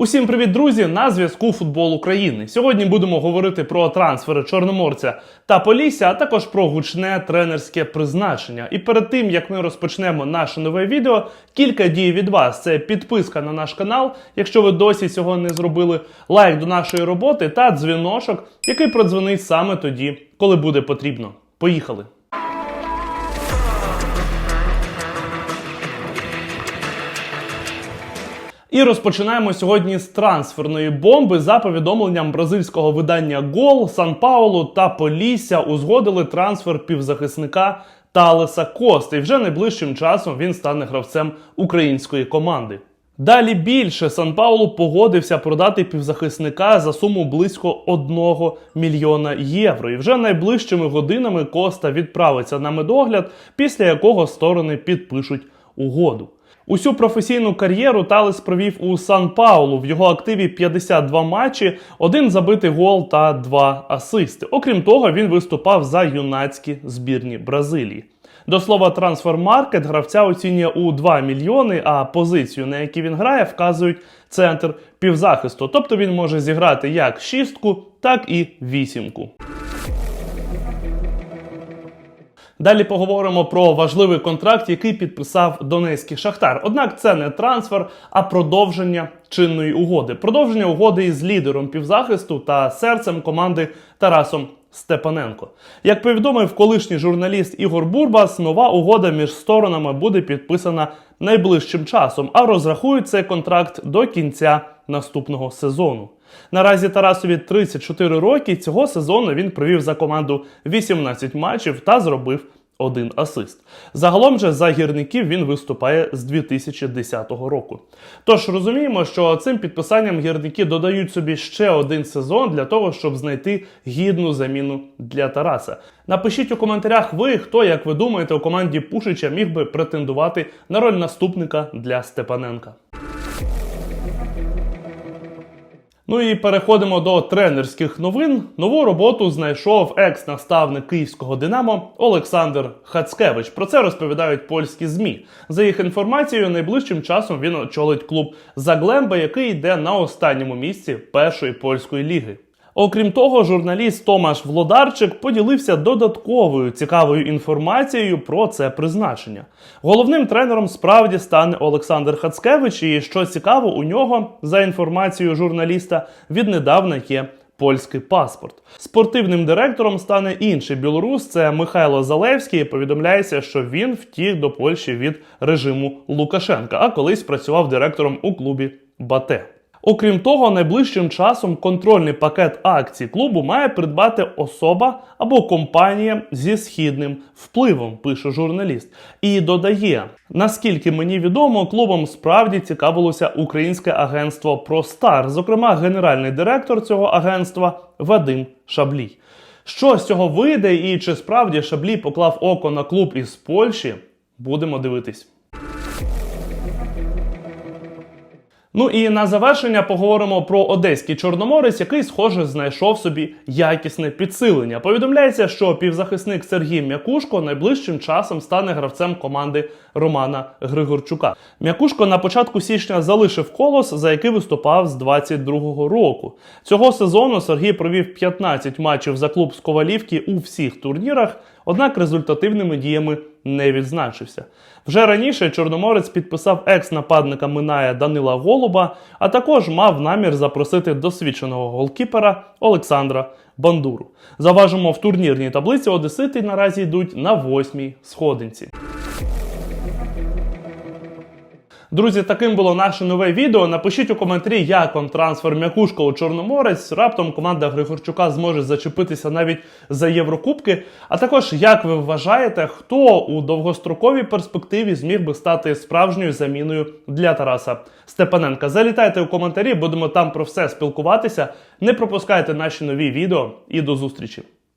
Усім привіт, друзі! На зв'язку Футбол України. Сьогодні будемо говорити про трансфери Чорноморця та Полісся, а також про гучне тренерське призначення. І перед тим як ми розпочнемо наше нове відео, кілька дій від вас: це підписка на наш канал, якщо ви досі цього не зробили, лайк до нашої роботи та дзвіночок, який продзвонить саме тоді, коли буде потрібно. Поїхали! І розпочинаємо сьогодні з трансферної бомби. За повідомленням бразильського видання Гол, Сан Паулу та Полісся узгодили трансфер півзахисника Талеса Кости. І вже найближчим часом він стане гравцем української команди. Далі більше Сан Паулу погодився продати півзахисника за суму близько 1 мільйона євро. І вже найближчими годинами Коста відправиться на медогляд, після якого сторони підпишуть угоду. Усю професійну кар'єру Талес провів у Сан Паулу. В його активі 52 матчі, один забитий гол та два асисти. Окрім того, він виступав за юнацькі збірні Бразилії. До слова, трансфер-маркет гравця оцінює у 2 мільйони, а позицію, на якій він грає, вказують центр півзахисту. Тобто він може зіграти як шістку, так і вісімку. Далі поговоримо про важливий контракт, який підписав Донецький Шахтар. Однак це не трансфер, а продовження чинної угоди. Продовження угоди із лідером півзахисту та серцем команди Тарасом Степаненко. Як повідомив колишній журналіст Ігор Бурбас, нова угода між сторонами буде підписана найближчим часом, а розрахують цей контракт до кінця наступного сезону. Наразі Тарасові 34 роки. Цього сезону він провів за команду 18 матчів та зробив один асист. Загалом же за гірників він виступає з 2010 року. Тож розуміємо, що цим підписанням гірники додають собі ще один сезон для того, щоб знайти гідну заміну для Тараса. Напишіть у коментарях ви, хто, як ви думаєте, у команді Пушича міг би претендувати на роль наступника для Степаненка. Ну і переходимо до тренерських новин. Нову роботу знайшов екс-наставник київського Динамо Олександр Хацкевич. Про це розповідають польські змі. За їх інформацією, найближчим часом він очолить клуб Заглемба, який йде на останньому місці першої польської ліги. Окрім того, журналіст Томаш Влодарчик поділився додатковою цікавою інформацією про це призначення. Головним тренером справді стане Олександр Хацкевич, і що цікаво, у нього, за інформацією журналіста, віднедавна є польський паспорт. Спортивним директором стане інший білорус. Це Михайло Залевський. Повідомляється, що він втік до Польщі від режиму Лукашенка, а колись працював директором у клубі Бате. Окрім того, найближчим часом контрольний пакет акцій клубу має придбати особа або компанія зі східним впливом, пише журналіст. І додає: наскільки мені відомо, клубом справді цікавилося українське агентство Простар, зокрема, генеральний директор цього агентства Вадим Шаблій. Що з цього вийде, і чи справді Шаблій поклав око на клуб із Польщі, будемо дивитись. Ну і на завершення поговоримо про одеський чорноморець, який, схоже, знайшов собі якісне підсилення. Повідомляється, що півзахисник Сергій М'якушко найближчим часом стане гравцем команди Романа Григорчука. М'якушко на початку січня залишив колос, за який виступав з 22-го року. Цього сезону Сергій провів 15 матчів за клуб з Ковалівки у всіх турнірах, однак результативними діями не відзначився. Вже раніше Чорноморець підписав екс-нападника Миная Данила Голуба, а також мав намір запросити досвідченого голкіпера Олександра Бандуру. Заважимо в турнірній таблиці Одесити наразі йдуть на восьмій сходинці. Друзі, таким було наше нове відео. Напишіть у коментарі, як вам трансфер м'якушка у Чорноморець. Раптом команда Григорчука зможе зачепитися навіть за Єврокубки. А також, як ви вважаєте, хто у довгостроковій перспективі зміг би стати справжньою заміною для Тараса Степаненка? Залітайте у коментарі, будемо там про все спілкуватися. Не пропускайте наші нові відео і до зустрічі!